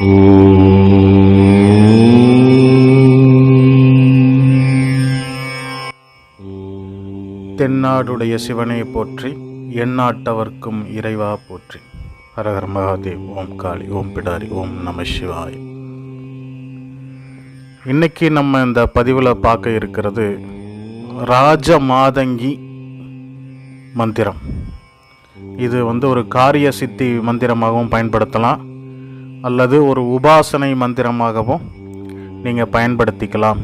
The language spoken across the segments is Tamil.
தென்னாடுடைய சிவனை போற்றி எந்நாட்டவர்க்கும் இறைவா போற்றி. ஹரஹர் மகாதேவ் ஓம் காளி ஓம் பிடாரி ஓம் நம சிவாய். இன்னைக்கு நம்ம இந்த பதிவில் பார்க்க இருக்கிறது ராஜ மாதங்கி மந்திரம். இது வந்து ஒரு காரிய சித்தி மந்திரமாகவும் பயன்படுத்தலாம். அல்லது ஒரு உபாசனை மந்திரமாகவும் நீங்கள் பயன்படுத்திக்கலாம்.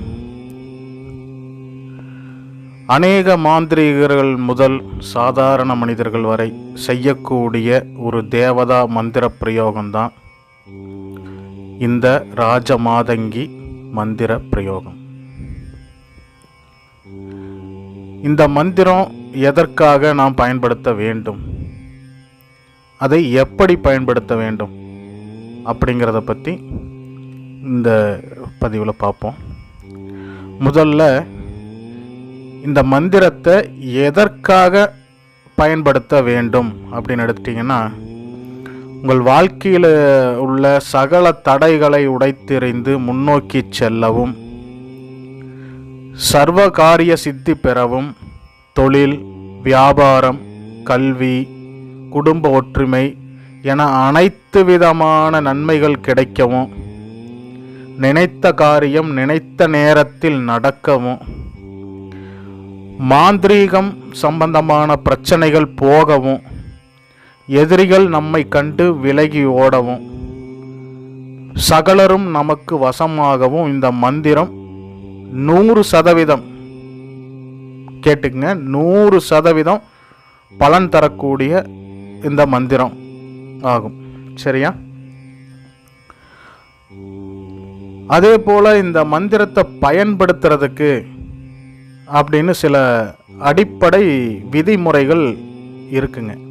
அநேக மாந்திரிகர்கள் முதல் சாதாரண மனிதர்கள் வரை செய்யக்கூடிய ஒரு தேவதா மந்திர பிரயோகம்தான் இந்த ராஜமாதங்கி மந்திர பிரயோகம். இந்த மந்திரம் எதற்காக நாம் பயன்படுத்த வேண்டும்? அதை எப்படி பயன்படுத்த வேண்டும்? அப்படிங்கிறத பற்றி இந்த பதிவில் பார்ப்போம் முதல்ல இந்த மந்திரத்தை எதற்காக பயன்படுத்த வேண்டும் அப்படின்னு எடுத்துட்டிங்கன்னா உங்கள் வாழ்க்கையில் உள்ள சகல தடைகளை உடைத்தெறிந்து முன்னோக்கி செல்லவும் சர்வ காரிய சித்தி பெறவும் தொழில் வியாபாரம் கல்வி குடும்ப ஒற்றுமை என அனைத்து விதமான நன்மைகள் கிடைக்கவும் நினைத்த காரியம் நினைத்த நேரத்தில் நடக்கவும் மாந்திரீகம் சம்பந்தமான பிரச்சனைகள் போகவும் எதிரிகள் நம்மை கண்டு விலகி ஓடவும் சகலரும் நமக்கு வசமாகவும் இந்த மந்திரம் நூறு சதவீதம் கேட்டுக்குங்க நூறு சதவீதம் பலன் தரக்கூடிய இந்த மந்திரம். ஆகும். சரியா? அதே போல் இந்த மந்திரத்தை பயன்படுத்துறதுக்கு அப்படின்னு சில அடிப்படை விதிமுறைகள் இருக்குங்க.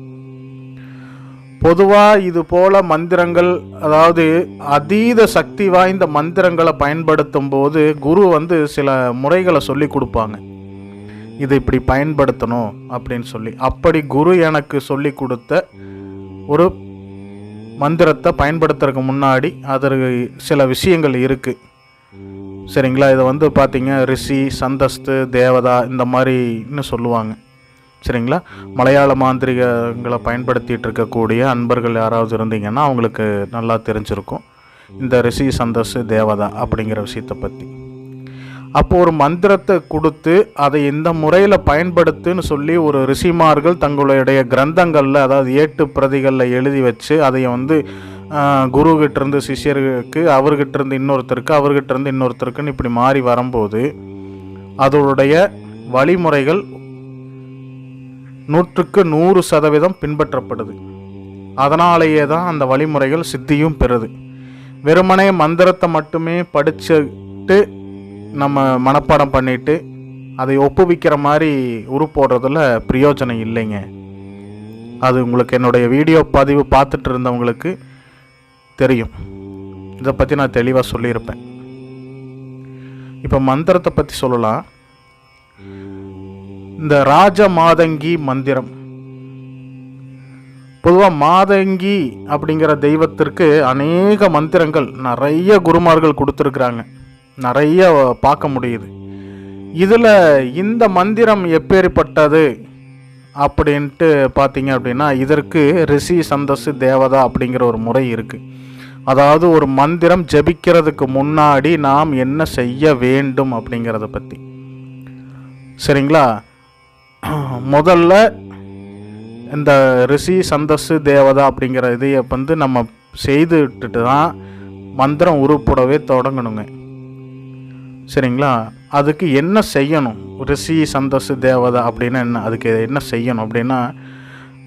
பொதுவாக இது போல மந்திரங்கள் அதாவது அதீத சக்தி வாய்ந்த மந்திரங்களை பயன்படுத்தும் போது குரு வந்து சில முறைகளை சொல்லி கொடுப்பாங்க. இது இப்படி பயன்படுத்தணும் அப்படின்னு சொல்லி. அப்படி குரு எனக்கு சொல்லி கொடுத்த ஒரு மந்திரத்தை பயன்படுத்துறதுக்கு முன்னாடி அதற்கு சில விஷயங்கள் இருக்குது சரிங்களா? இதை வந்து பார்த்திங்க ரிஷி சந்தஸ்து தேவதா இந்த மாதிரின்னு சொல்லுவாங்க. சரிங்களா? மலையாள மாந்திரிகங்களை பயன்படுத்திகிட்டு இருக்கக்கூடிய அன்பர்கள் யாராவது இருந்தீங்கன்னா அவங்களுக்கு நல்லா தெரிஞ்சிருக்கும். இந்த ரிஷி சந்தஸ் தேவதா அப்படிங்கிற விஷயத்தை பற்றி அப்போ ஒரு மந்திரத்தை கொடுத்து அதை இந்த முறையில் பயன்படுத்துன்னு சொல்லி ஒரு ரிஷிமார்கள் தங்களுடைய கிரந்தங்களில் அதாவது ஏட்டு பிரதிகளில் எழுதி வச்சு அதை வந்து குருக்கிட்ட இருந்து சிஷியருக்கு அவர்கிட்ட இருந்து இன்னொருத்தருக்கு அவர்கிட்ட இருந்து இன்னொருத்தருக்குன்னு இப்படி மாறி வரும்போது அதோடைய வழிமுறைகள் நூற்றுக்கு நூறு சதவீதம் பின்பற்றப்படுது. அதனாலேயே தான் அந்த வழிமுறைகள் சித்தியும் பெறுது. வெறுமனே மந்திரத்தை மட்டுமே படிச்சுட்டு நம்ம மனப்பாடம் பண்ணிட்டு அதை ஒப்புவிக்கிற மாதிரி உருப்போடுறதுல பிரயோஜனம் இல்லைங்க. அது உங்களுக்கு என்னுடைய வீடியோ பதிவு பார்த்துட்டு இருந்தவங்களுக்கு தெரியும். இதை பற்றி நான் தெளிவாக சொல்லியிருப்பேன். இப்போ மந்திரத்தை பற்றி சொல்லலாம். இந்த ராஜ மாதங்கி மந்திரம். பொதுவாக மாதங்கி அப்படிங்கிற தெய்வத்திற்கு அநேக மந்திரங்கள் நிறைய குருமார்கள் கொடுத்துருக்குறாங்க. நிறைய பார்க்க முடியுது. இதில் இந்த மந்திரம் எப்பேற்பட்டது அப்படின்ட்டு பார்த்தீங்க அப்படின்னா இதற்கு ரிஷி சந்தஸ் தேவதா அப்படிங்கிற ஒரு முறை இருக்குது அதாவது ஒரு மந்திரம் ஜபிக்கிறதுக்கு முன்னாடி நாம் என்ன செய்ய வேண்டும் அப்படிங்கிறத பற்றி சரிங்களா? முதல்ல இந்த ரிஷி சந்தஸ் தேவதா அப்படிங்கிற இதையை வந்து நம்ம செய்துட்டு தான் மந்திரம் உருப்படவே தொடங்கணுங்க. சரிங்களா? அதுக்கு என்ன செய்யணும்? ரிஷி சந்தோஷ தேவதா அப்படின்னா என்ன? அதுக்கு என்ன செய்யணும் அப்படின்னா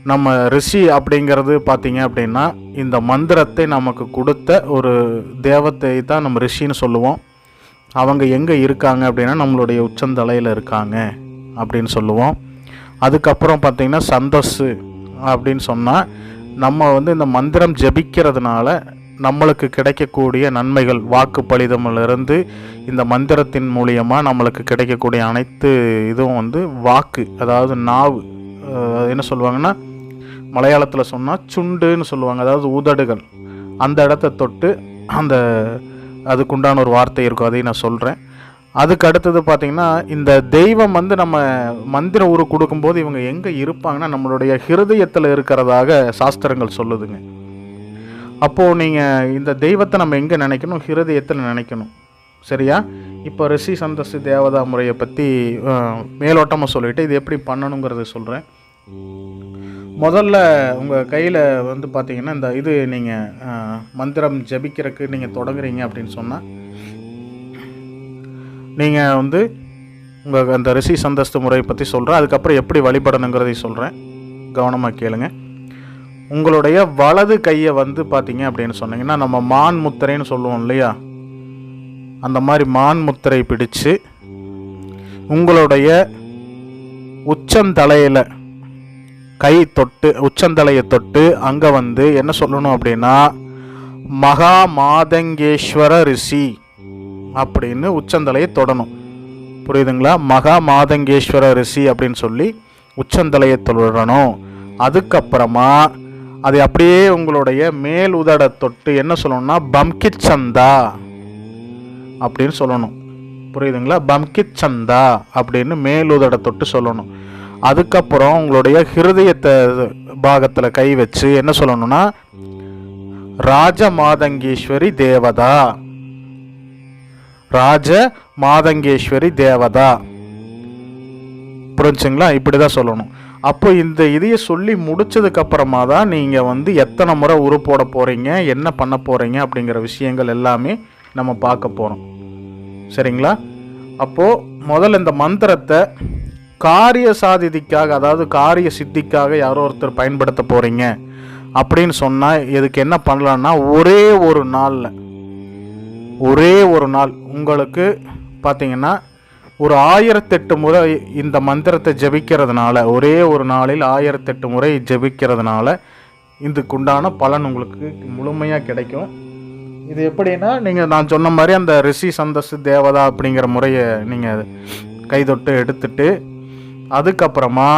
நம்ம ரிஷி அப்படிங்கிறது பார்த்தீங்க அப்படின்னா இந்த மந்திரத்தை நமக்கு கொடுத்த ஒரு தேவத்தை தான் நம்ம ரிஷின்னு சொல்லுவோம். அவங்க எங்கே இருக்காங்க அப்படின்னா நம்மளுடைய உச்சந்தலையில் இருக்காங்க அப்படின்னு சொல்லுவோம். அதுக்கப்புறம் பார்த்திங்கன்னா சந்தஸ்ஸு அப்படின்னு சொன்னால் நம்ம வந்து இந்த மந்திரம் ஜபிக்கிறதுனால நம்மளுக்கு கிடைக்கக்கூடிய நன்மைகள் வாக்கு பலிதமிலிருந்து இந்த மந்திரத்தின் மூலியமாக நம்மளுக்கு கிடைக்கக்கூடிய அனைத்து இதுவும் வந்து வாக்கு அதாவது நாவு. என்ன சொல்லுவாங்கன்னா மலையாளத்தில் சொன்னால் சுண்டுன்னு சொல்லுவாங்க அதாவது உதடுகள். அந்த இடத்த தொட்டு அந்த அதுக்குண்டான ஒரு வார்த்தை இருக்கும் அதையும் நான் சொல்கிறேன் அதுக்கு அடுத்தது பார்த்திங்கன்னா இந்த தெய்வம் வந்து நம்ம மந்திர உரு கொடுக்கும்போது இவங்க எங்கே இருப்பாங்கன்னா நம்மளுடைய ஹிருதயத்தில் இருக்கிறதாக சாஸ்திரங்கள் சொல்லுதுங்க. அப்போது நீங்கள் இந்த தெய்வத்தை நம்ம எங்கே நினைக்கணும்? ஹிருதயத்தில் நினைக்கணும். சரியா? இப்போ ரிஷி சந்தஸ்து தேவதா முறையை பற்றி மேலோட்டமாக சொல்லிவிட்டு இது எப்படி பண்ணணுங்கிறத சொல்கிறேன் முதல்ல உங்கள் கையில் வந்து பார்த்தீங்கன்னா இந்த இது நீங்கள் மந்திரம் ஜபிக்கிறதுக்கு நீங்கள் தொடங்குறீங்க அப்படின்னு சொன்னால் நீங்கள் வந்து உங்கள் அந்த ரிஷி சந்தஸ்து முறையை பற்றி சொல்கிறேன் அதுக்கப்புறம் எப்படி வழிபடணுங்கிறதையும் சொல்கிறேன் கவனமாக கேளுங்க. உங்களுடைய வலது கையை வந்து பார்த்தீங்க அப்படின்னு சொன்னீங்கன்னா நம்ம மான் முத்திரைன்னு சொல்லுவோம் இல்லையா? அந்த மாதிரி மான் முத்திரை பிடிச்சு உங்களுடைய உச்சந்தலையில் கை தொட்டு உச்சந்தலையை தொட்டு அங்கே வந்து என்ன சொல்லணும் அப்படின்னா மகா மாதங்கேஸ்வர ரிஷி அப்படின்னு உச்சந்தலையை தொடணும். புரியுதுங்களா? மகா மாதங்கேஸ்வர ரிஷி அப்படின்னு சொல்லி உச்சந்தலையை தொடரணும் அதுக்கப்புறமா அதை அப்படியே உங்களுடைய மேல் உதட தொட்டு என்ன சொல்லணும்னா பம்கிச்சந்தா அப்படின்னு சொல்லணும். புரியுதுங்களா? பம்கித் சந்தா அப்படின்னு மேல் தொட்டு சொல்லணும். அதுக்கப்புறம் உங்களுடைய ஹிருதயத்தை பாகத்தில் கை வச்சு என்ன சொல்லணும்னா ராஜ மாதங்கேஸ்வரி தேவதா. ராஜ மாதங்கேஸ்வரி தேவதா. புரிஞ்சுங்களா? இப்படி தான் சொல்லணும். அப்போ இந்த இதையை சொல்லி முடிச்சதுக்கு அப்புறமா தான் நீங்கள் வந்து எத்தனை முறை உரு போட போகிறீங்க என்ன பண்ண போகிறீங்க அப்படிங்கிற விஷயங்கள் எல்லாமே நம்ம பார்க்க போகிறோம் சரிங்களா? அப்போது முதல்ல இந்த மந்திரத்தை காரிய சாதிதிக்காக அதாவது காரிய சித்திக்காக யாரோ ஒருத்தர் பயன்படுத்த போகிறீங்க அப்படின்னு சொன்னால் இதுக்கு என்ன பண்ணலான்னா ஒரே ஒரு நாளில் ஒரே ஒரு நாள் உங்களுக்கு பார்த்தீங்கன்னா ஒரு ஆயிரத்தெட்டு முறை இந்த மந்திரத்தை ஜபிக்கிறதுனால ஒரே ஒரு நாளில் ஆயிரத்தெட்டு முறை ஜபிக்கிறதுனால இதுக்குண்டான பலன் உங்களுக்கு முழுமையாக கிடைக்கும். இது எப்படின்னா நீங்கள் நான் சொன்ன மாதிரி அந்த ரிஷி சந்தஸ் தேவதா அப்படிங்கிற முறையை நீங்கள் கைதொட்டு எடுத்துட்டு அதுக்கப்புறமா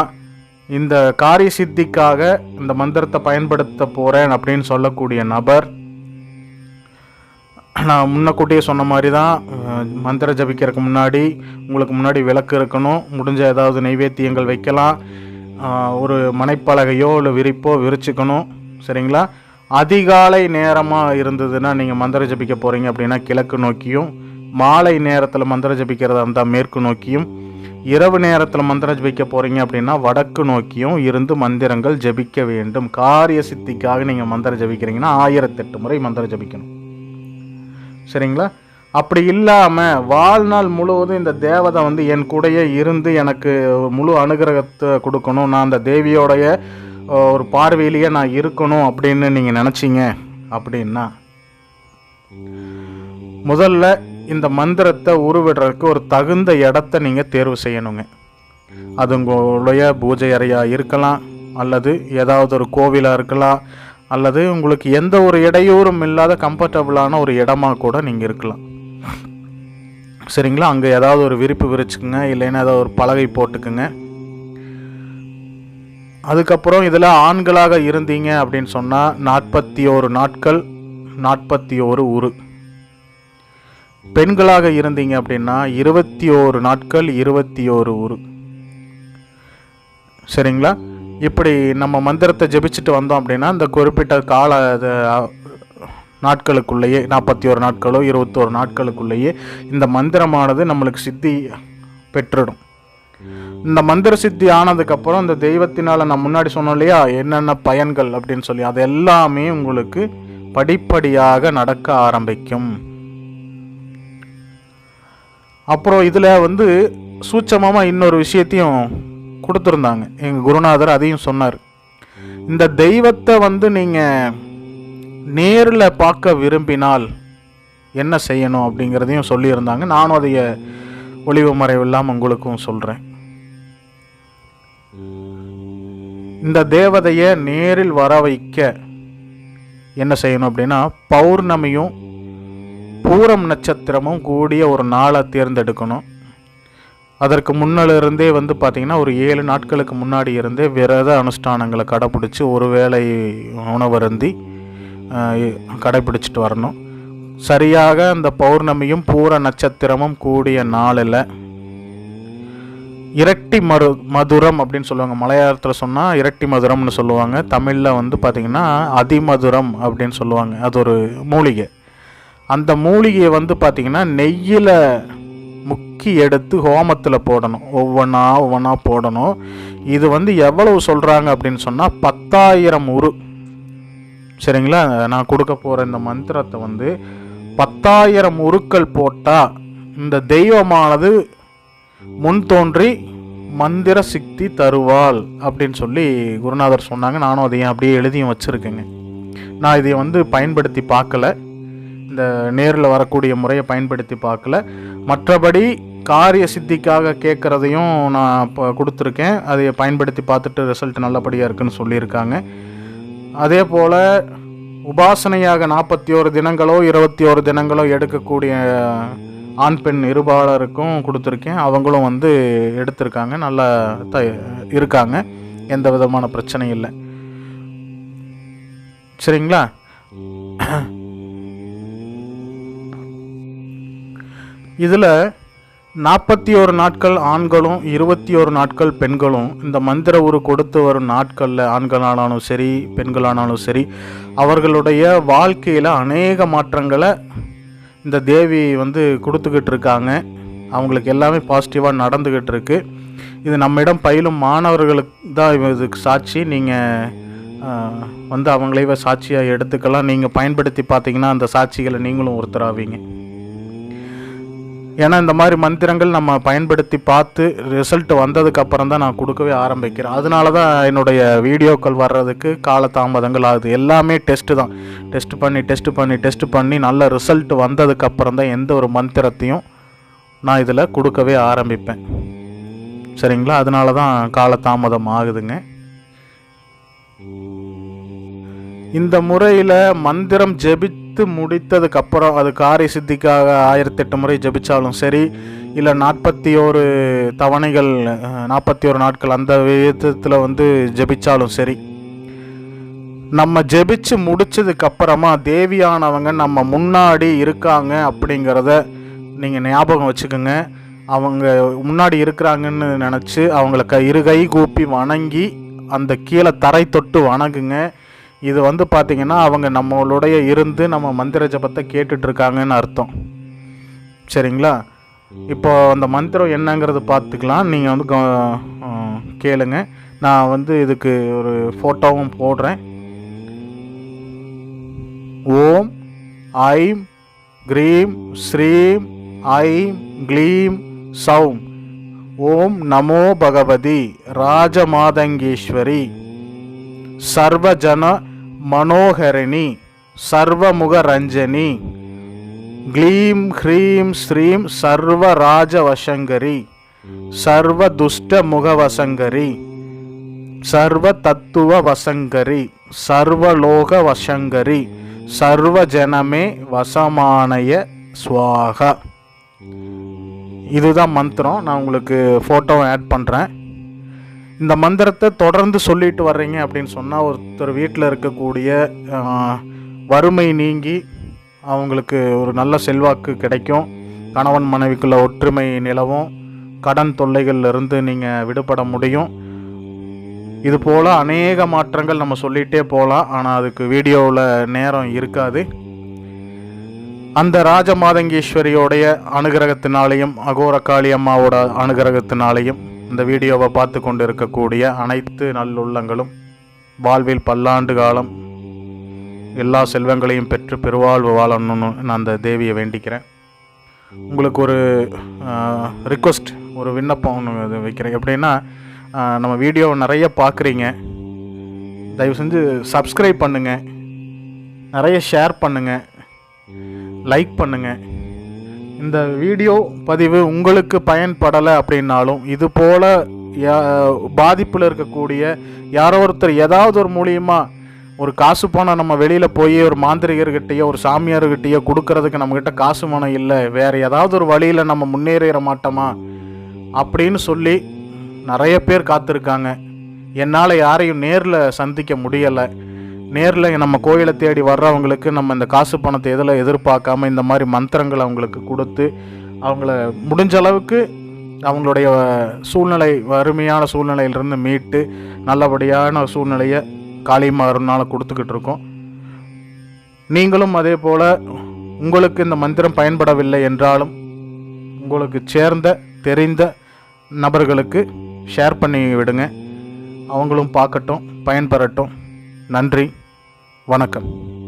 இந்த காரிய சித்திக்காக இந்த மந்திரத்தை பயன்படுத்த போகிறேன் அப்படின்னு சொல்லக்கூடிய நபர் நான் முன்னக்கூட்டியே சொன்ன மாதிரி தான் மந்திர ஜபிக்கிறதுக்கு முன்னாடி உங்களுக்கு முன்னாடி விளக்கு இருக்கணும் முடிஞ்ச ஏதாவது நைவேத்தியங்கள் வைக்கலாம் ஒரு மனைப்பலகையோ இல்லை விரிப்போ விரிச்சுக்கணும் சரிங்களா? அதிகாலை நேரமாக இருந்ததுன்னா நீங்கள் மந்திர ஜபிக்க போகிறீங்க அப்படின்னா கிழக்கு நோக்கியும் மாலை நேரத்தில் மந்திர ஜபிக்கிறதா இருந்தால் மேற்கு நோக்கியும் இரவு நேரத்தில் மந்திரம் ஜபிக்க போகிறீங்க அப்படின்னா வடக்கு நோக்கியும் இருந்து மந்திரங்கள் ஜபிக்க வேண்டும். காரிய சித்திக்காக நீங்கள் மந்திரம் ஜபிக்கிறீங்கன்னா ஆயிரத்தெட்டு முறை மந்திரம் ஜபிக்கணும். சரிங்களா? அப்படி இல்லாமல் வாழ்நாள் முழுவதும் இந்த தேவதை வந்து என் கூடயே இருந்து எனக்கு முழு அனுகிரகத்தை கொடுக்கணும். நான் அந்த தேவியோடைய ஒரு பார்வையிலேயே நான் இருக்கணும் அப்படின்னு நீங்கள் நினச்சிங்க அப்படின்னா முதல்ல இந்த மந்திரத்தை உருவிடுறதுக்கு ஒரு தகுந்த இடத்த நீங்கள் தேர்வு செய்யணுங்க. அது உங்களுடைய பூஜை அறையாக இருக்கலாம் அல்லது ஏதாவது ஒரு கோவிலாக இருக்கலாம் அல்லது உங்களுக்கு எந்த ஒரு இடையூறும் இல்லாத கம்ஃபர்டபுளான ஒரு இடமா கூட நீங்கள் இருக்கலாம். சரிங்களா? அங்கே ஏதாவது ஒரு விரிப்பு விரிச்சுக்குங்க இல்லைன்னா ஏதாவது ஒரு பலகை போட்டுக்குங்க. அதுக்கப்புறம் இதில் ஆண்களாக இருந்தீங்க அப்படின்னு சொன்னால் நாற்பத்தி ஓரு நாட்கள் நாற்பத்தி ஓரு உரு. பெண்களாக இருந்தீங்க அப்படின்னா இருபத்தி ஓரு நாட்கள் இருபத்தி ஓரு உரு. சரிங்களா? இப்படி நம்ம மந்திரத்தை ஜெபிச்சுட்டு வந்தோம் அப்படின்னா இந்த குறிப்பிட்ட கால நாட்களுக்குள்ளேயே நாற்பத்தி ஒரு நாட்களோ இருபத்தோரு நாட்களுக்குள்ளேயே இந்த மந்திரமானது நம்மளுக்கு சித்தி பெற்றுடும். இந்த மந்திர சித்தி ஆனதுக்கப்புறம் இந்த தெய்வத்தினால் நான் முன்னாடி சொன்னோம் இல்லையா? என்னென்ன பயன்கள் அப்படின்னு சொல்லி அது எல்லாமே உங்களுக்கு படிப்படியாக நடக்க ஆரம்பிக்கும். அப்புறம் இதில் வந்து சூட்சமாக இன்னொரு விஷயத்தையும் கொடுத்துருந்தாங்க. எங்கள் குருநாதர் அதையும் சொன்னார். இந்த தெய்வத்தை வந்து நீங்கள் நேரில் பார்க்க விரும்பினால் என்ன செய்யணும் அப்படிங்கிறதையும் சொல்லியிருந்தாங்க. நானும் அதைய ஒளிவு மறைவு இல்லாமல் உங்களுக்கும் சொல்கிறேன் இந்த தேவதையை நேரில் வர வைக்க என்ன செய்யணும் அப்படின்னா பௌர்ணமியும் பூரம் நட்சத்திரமும் கூடிய ஒரு நாளை தேர்ந்தெடுக்கணும். அதற்கு முன்னிலிருந்தே வந்து பார்த்திங்கன்னா ஒரு ஏழு நாட்களுக்கு முன்னாடி இருந்தே விரத அனுஷ்டானங்களை கடைப்பிடிச்சி ஒரு வேளை உணவருந்தி கடைப்பிடிச்சிட்டு வரணும். சரியாக அந்த பௌர்ணமியும் பூர நட்சத்திரமும் கூடிய நாளில் இரட்டி மரு மதுரம் அப்படின்னு சொல்லுவாங்க. மலையாளத்தில் சொன்னால் இரட்டி மதுரம்னு சொல்லுவாங்க. தமிழில் வந்து பார்த்திங்கன்னா அதிமதுரம் அப்படின்னு சொல்லுவாங்க. அது ஒரு மூலிகை. அந்த மூலிகையை வந்து பார்த்திங்கன்னா நெய்யில் முக்கி எடுத்து ஹோமத்தில் போடணும். ஒவ்வொன்றா ஒவ்வொன்றா போடணும். இது வந்து எவ்வளவு சொல்கிறாங்க அப்படின்னு சொன்னால் பத்தாயிரம் உரு. சரிங்களா? நான் கொடுக்க போகிற இந்த மந்திரத்தை வந்து பத்தாயிரம் உருக்கள் போட்டால் இந்த தெய்வமானது முன் தோன்றி மந்திர சித்தி தருவாள் அப்படின்னு சொல்லி குருநாதர் சொன்னாங்க. நானும் அதையும் அப்படியே எழுதியும் வச்சுருக்கேங்க. நான் இதை வந்து பயன்படுத்தி பார்க்கல. இந்த நேரில் வரக்கூடிய முறையை பயன்படுத்தி பார்க்கல. மற்றபடி காரிய சித்திக்காக கேட்குறதையும் நான் இப்போ கொடுத்துருக்கேன். அதை பயன்படுத்தி பார்த்துட்டு ரிசல்ட் நல்லபடியாக இருக்குன்னு சொல்லியிருக்காங்க. அதே போல் உபாசனையாக நாற்பத்தி ஒரு தினங்களோ இருபத்தி ஒரு தினங்களோ எடுக்கக்கூடிய ஆண் பெண் இருபாலருக்கும் கொடுத்துருக்கேன். அவங்களும் வந்து எடுத்திருக்காங்க. நல்லா த இருக்காங்க. எந்த விதமான பிரச்சனையும் இல்லை. சரிங்களா? இதில் நாற்பத்தி ஒரு நாட்கள் ஆண்களும் இருபத்தி ஒரு நாட்கள் பெண்களும் இந்த மந்திர உரு கொடுத்து வரும் நாட்களில் ஆண்களானாலும் சரி பெண்களானாலும் சரி அவர்களுடைய வாழ்க்கையில் அநேக மாற்றங்களை இந்த தேவி வந்து கொடுத்துக்கிட்டு இருக்காங்க அவங்களுக்கு எல்லாமே பாசிட்டிவாக நடந்துக்கிட்டு இருக்கு இது நம்மிடம் பயிலும் மாணவர்களுக்கு தான் இதுக்கு சாட்சி. நீங்கள் வந்து அவங்களே சாட்சியாக எடுத்துக்கலாம். நீங்கள் பயன்படுத்தி பார்த்தீங்கன்னா அந்த சாட்சிகளை நீங்களும் ஒருத்தராவீங்க. ஏன்னா இந்த மாதிரி மந்திரங்கள் நம்ம பயன்படுத்தி பார்த்து ரிசல்ட் வந்ததுக்கப்புறம் தான் நான் கொடுக்கவே ஆரம்பிக்கிறேன். அதனால தான் என்னுடைய வீடியோக்கள் வர்றதுக்கு காலதாமதங்கள் ஆகுது. எல்லாமே டெஸ்ட்டு தான். டெஸ்ட் பண்ணி டெஸ்ட் பண்ணி டெஸ்ட் பண்ணி நல்ல ரிசல்ட் வந்ததுக்கப்புறம் தான் எந்த ஒரு மந்திரத்தையும் நான் இதில் கொடுக்கவே ஆரம்பிப்பேன். சரிங்களா? அதனால தான் காலதாமதம் ஆகுதுங்க. இந்த முறையில் மந்திரம் ஜெபித்து முடித்ததுக்கப்புறம் அது காரிய சித்திக்காக ஆயிரத்தெட்டு முறை ஜெபித்தாலும் சரி இல்லை நாற்பத்தி ஓரு தவணைகள் நாற்பத்தி ஒரு நாட்கள் அந்த விதத்தில் வந்து ஜெபித்தாலும் சரி. நம்ம ஜெபிச்சு முடிச்சதுக்கப்புறமா தேவியானவங்க நம்ம முன்னாடி இருக்காங்க அப்படிங்கிறத நீங்கள் ஞாபகம் வச்சுக்கோங்க. அவங்க முன்னாடி இருக்கிறாங்கன்னு நினச்சி அவங்கள க இரு கை கூப்பி வணங்கி அந்த கீழே தரை தொட்டு வணங்குங்க. இது வந்து பார்த்திங்கன்னா அவங்க நம்மளுடைய இருந்து நம்ம மந்திர ஜபத்தை கேட்டுட்ருக்காங்கன்னு அர்த்தம். சரிங்களா? இப்போ அந்த மந்திரம் என்னங்கிறது பார்த்துக்கலாம் நீங்கள் வந்து கேளுங்க. நான் வந்து இதுக்கு ஒரு ஃபோட்டோவும் போடுறேன். ஓம் ஐம் க்ரீம் ஸ்ரீம் ஐம் க்ளீம் சௌம். ஓம் நமோ பகவதி ராஜமாதங்கேஸ்வரி. சர்வஜன மனோகரிணி சர்வமுக ரஞ்சனி க்ளீம் ஹ்ரீம் ஸ்ரீம் சர்வராஜவசங்கரி சர்வதுஷ்ட முகவசங்கரி சர்வ தத்துவ வசங்கரி சர்வலோக வசங்கரி சர்வஜனமே வசமானய ஸ்வாகா இதுதான் மந்திரம். நான் உங்களுக்கு ஃபோட்டோவை ஆட் பண்ணுறேன் இந்த மந்திரத்தை தொடர்ந்து சொல்லிட்டு வர்றீங்க அப்படின்னு சொன்னால் ஒருத்தர் வீட்டில் இருக்கக்கூடிய வறுமை நீங்கி அவங்களுக்கு ஒரு நல்ல செல்வாக்கு கிடைக்கும். கணவன் மனைவிக்குள்ள ஒற்றுமை நிலவும். கடன் தொல்லைகள்ல இருந்து நீங்கள் விடுபட முடியும். இது போல் அநேக மாற்றங்கள் நம்ம சொல்லிகிட்டே போகலாம் ஆனால் அதுக்கு வீடியோவில் நேரம் இருக்காது. அந்த ராஜமாதங்கீஸ்வரியோடைய அனுகிரகத்தினாலேயும் அகோரகாளி அம்மாவோட அனுகிரகத்தினாலேயும் இந்த வீடியோவை பார்த்து கொண்டு இருக்கக்கூடிய அனைத்து நல்லுள்ளங்களும் வாழ்வில் பல்லாண்டு காலம் எல்லா செல்வங்களையும் பெற்று பெருவாழ்வு வாழணும்னு நான் அந்த தேவியை வேண்டிக்கிறேன். உங்களுக்கு ஒரு ரிக்வஸ்ட் ஒரு விண்ணப்பம் ஒன்று வைக்கிறேன். எப்படின்னா நம்ம வீடியோவை நிறைய பார்க்குறீங்க. தயவு செஞ்சு சப்ஸ்கிரைப் பண்ணுங்கள் நிறைய ஷேர் பண்ணுங்கள் லைக் பண்ணுங்கள் இந்த வீடியோ பதிவு உங்களுக்கு பயன்படலை அப்படின்னாலும் இது போல் பாதிப்பில் இருக்கக்கூடிய யாரோ ஒருத்தர் ஏதாவது ஒரு மூலியமாக ஒரு காசு பணம் நம்ம வெளியில் போய் ஒரு மாந்திரிகர்கிட்டயோ ஒரு சாமியார்கிட்டயோ கொடுக்கறதுக்கு நம்மக்கிட்ட காசு பணம் இல்லை வேறு ஏதாவது ஒரு வழியில் நம்ம முன்னேறிட மாட்டோமா அப்படின்னு சொல்லி நிறைய பேர் காத்திருக்காங்க. என்னால் யாரையும் நேரில் சந்திக்க முடியலை. நேரில் நம்ம கோயிலை தேடி வர்றவங்களுக்கு நம்ம இந்த காசு பணத்தை எதில் எதிர்பார்க்காம இந்த மாதிரி மந்திரங்களை அவங்களுக்கு கொடுத்து அவங்கள முடிஞ்ச அளவுக்கு அவங்களுடைய சூழ்நிலை வறுமையான சூழ்நிலையிலிருந்து மீட்டு நல்லபடியான சூழ்நிலையை காளியம்மாருனால் கொடுத்துக்கிட்டு இருக்கோம். நீங்களும் அதே போல் உங்களுக்கு இந்த மந்திரம் பயன்படவில்லை என்றாலும் உங்களுக்கு சேர்ந்த தெரிந்த நபர்களுக்கு ஷேர் பண்ணி விடுங்க. அவங்களும் பார்க்கட்டும் பயன்பெறட்டும். நன்றி. வணக்கம்.